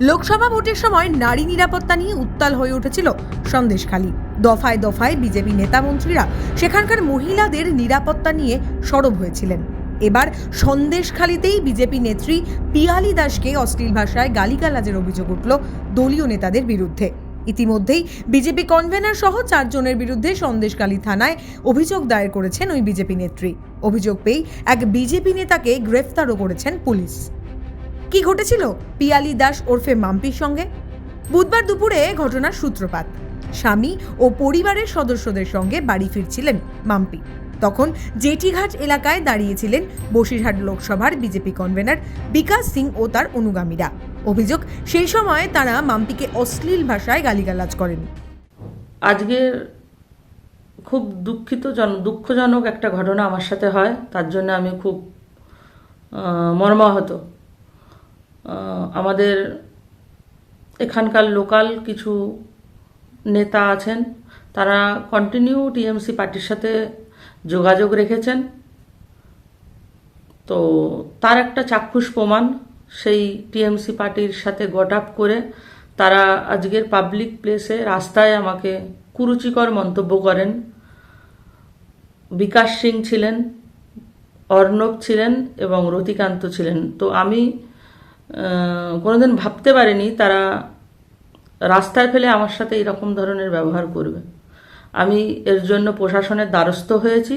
লোকসভা ভোটের সময় নারী নিরাপত্তা নিয়ে উত্তাল হয়ে উঠেছিল সন্দেশখালী। দফায় দফায় বিজেপি নেতা মন্ত্রীরা সেখানকার মহিলাদের নিরাপত্তা নিয়ে সরব হয়েছিলেন। এবার সন্দেশখালীতেই বিজেপি নেত্রী পিয়ালি দাসকে অশ্লীল ভাষায় গালিগালাজের অভিযোগ উঠল দলীয় নেতাদের বিরুদ্ধে। ইতিমধ্যেই বিজেপি কনভেনার সহ চারজনের বিরুদ্ধে সন্দেশখালী থানায় অভিযোগ দায়ের করেছেন ওই বিজেপি নেত্রী। অভিযোগ পেয়েই এক বিজেপি নেতাকে গ্রেফতারও করেছেন পুলিশ। কি ঘটেছিল? পিয়ালি দাস ওরফে মাম্পির সঙ্গে? বুধবার দুপুরে ঘটনার সূত্রপাত। স্বামী ও পরিবারের সদস্যদের সঙ্গে বাড়ি ফিরছিলেন মাম্পি। তখন জেটিঘাট এলাকায় দাঁড়িয়েছিলেন বসিরহাট লোকসভার বিজেপি কনভেনার বিকাশ সিং ও তার অনুগামীরা। অভিযোগ, সেই সময় তারা মাম্পিকে অশ্লীল ভাষায় গালিগালাজ করেন। আজকে খুব দুঃখিত জন, দুঃখজনক একটা ঘটনা আমার সাথে হয়। তার জন্য আমি খুব মর্মাহত। আমাদের এখানকার লোকাল কিছু নেতা আছেন, তারা কন্টিনিউ টিএমসি পার্টির সাথে যোগাযোগ রেখেছেন। তো তার একটা চাক্ষুষ প্রমাণ, সেই টিএমসি পার্টির সাথে গট আপ করে তারা আজকের পাবলিক প্লেসে রাস্তায় আমাকে কুরুচিকর মন্তব্য করেন। বিকাশ সিং ছিলেন, অর্ণব ছিলেন এবং রতিকান্ত ছিলেন। তো আমি কোনোদিন ভাবতে পারিনি তারা রাস্তায় ফেলে আমার সাথে এরকম ধরনের ব্যবহার করবে। আমি এর জন্য প্রশাসনের দ্বারস্থ হয়েছি।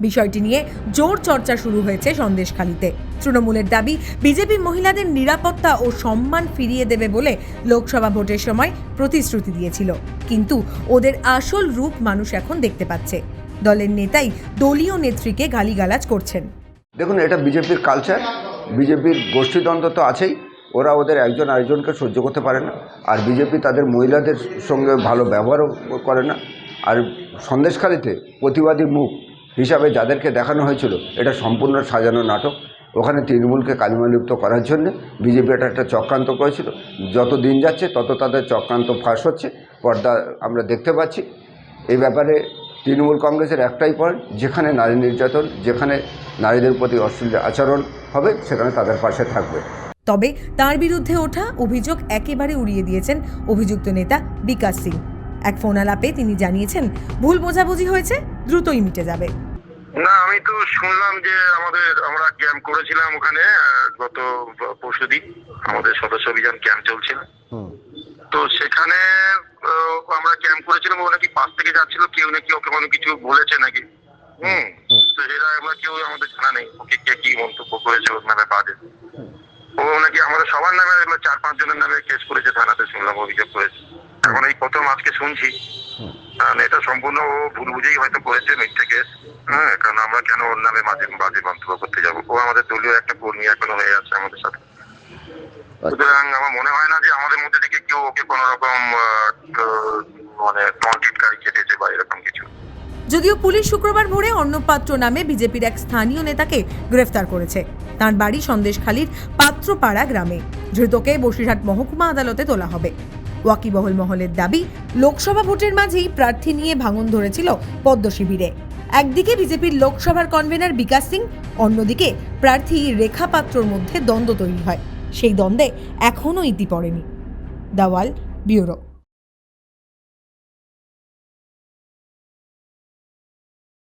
বিষয়টি নিয়ে জোর চর্চা শুরু হয়েছে সন্দেশখালীতে। তৃণমূলের দাবি বিজেপি মহিলাদের নিরাপত্তা ও সম্মান ফিরিয়ে দেবে বলে লোকসভা ভোটের সময় প্রতিশ্রুতি দিয়েছিল। কিন্তু ওদের আসল রূপ মানুষ এখন দেখতে পাচ্ছে। দলের নেতাই দলীয় নেত্রীকে গালিগালাজ করছেন। দেখুন এটা বিজেপির কালচার বিজেপির গোষ্ঠীদ্বন্দ্ব তো আছেই, ওরা ওদের একজন আরেকজনকে সহ্য করতে পারে না। আর বিজেপি তাদের মহিলাদের সঙ্গে ভালো ব্যবহারও করে না। আর সন্দেশখালিতে প্রতিবাদী মুখ হিসাবে যাদেরকে দেখানো হয়েছিল, এটা সম্পূর্ণ সাজানো নাটক। ওখানে তৃণমূলকে কালিমালিপ্ত করার জন্য বিজেপি এটা একটা চক্রান্ত করেছিল। যত দিন যাচ্ছে, তত তাদের চক্রান্ত ফাঁস হচ্ছে। পর্দা আমরা দেখতে পাচ্ছি। এই ব্যাপারে তৃণমূল কংগ্রেসের একটাই পয়েন্ট যেখানে নারী নির্যাতন যেখানে নারীদের প্রতি অশ্লীল আচরণ হবে সেখানে তাদের পাশে থাকবে। তবে তার বিরুদ্ধে ওঠা অভিযোগ একেবারে উড়িয়ে দিয়েছেন অভিযুক্ত নেতা বিকাশ সিং। এক ফোনালাপে তিনি জানিয়েছেন ভুল বোঝাবুঝি হয়েছে দ্রুতই মিটে যাবে। না আমি তো শুনলাম যে আমাদের আমরা ক্যাম্প করেছিলাম ওখানে গত পরশু দিন আমাদের সদস্য অভিযান ক্যাম্প চলছিল। তো সেখানে আমরা ক্যাম্প করেছিলাম ও নাকি পাশ থেকে যাচ্ছিল কেউ নাকি ওকে কোনো কিছু বলেছে নাকি? হুম তো সেটা আমরা কেউ আমাদের জানা নেই ওকে কে কি মন্তব্য করেছে ওর নামে বাদে। ও নাকি আমাদের সবার নামে এগুলো চার পাঁচ জনের নামে কেস করেছে থানাতে শুনলাম অভিযোগ করেছে। এখন এই প্রথম আজকে শুনছি। কারণ এটা সম্পূর্ণ ও ভুল বুঝেই হয়তো করেছে মিথ্যে কেস হ্যাঁ কারণ আমরা কেন ওর নামে মাঝে বাজে মন্তব্য করতে যাব? ও আমাদের দলীয় একটা কর্মী এখনও হয়ে আছে আমাদের সাথে। সুতরাং আমার মনে হয় না যে আমাদের মধ্যে থেকে কেউ ওকে কোনো রকম মানে কেটেছে বা এরকম কিছু। যদিও পুলিশ শুক্রবার ভোরে অর্ণব পাত্র নামে বিজেপির এক স্থানীয় নেতাকে গ্রেফতার করেছে। তার বাড়ি সন্দেশখালীর পাত্রপাড়া গ্রামে। ধৃতকে বসিরহাট মহকুমা আদালতে তোলা হবে। ওয়াকিবহল মহলের দাবি লোকসভা ভোটের মাঝেই প্রার্থী নিয়ে ভাঙন ধরেছিল পদ্ম শিবিরে। একদিকে বিজেপির লোকসভার কনভেনার বিকাশ সিং অন্যদিকে প্রার্থী রেখা পাত্রর মধ্যে দ্বন্দ্ব তৈরি হয়। সেই দ্বন্দ্বে এখনও ইতি পড়েনি। দাওয়াল ব্যুরো।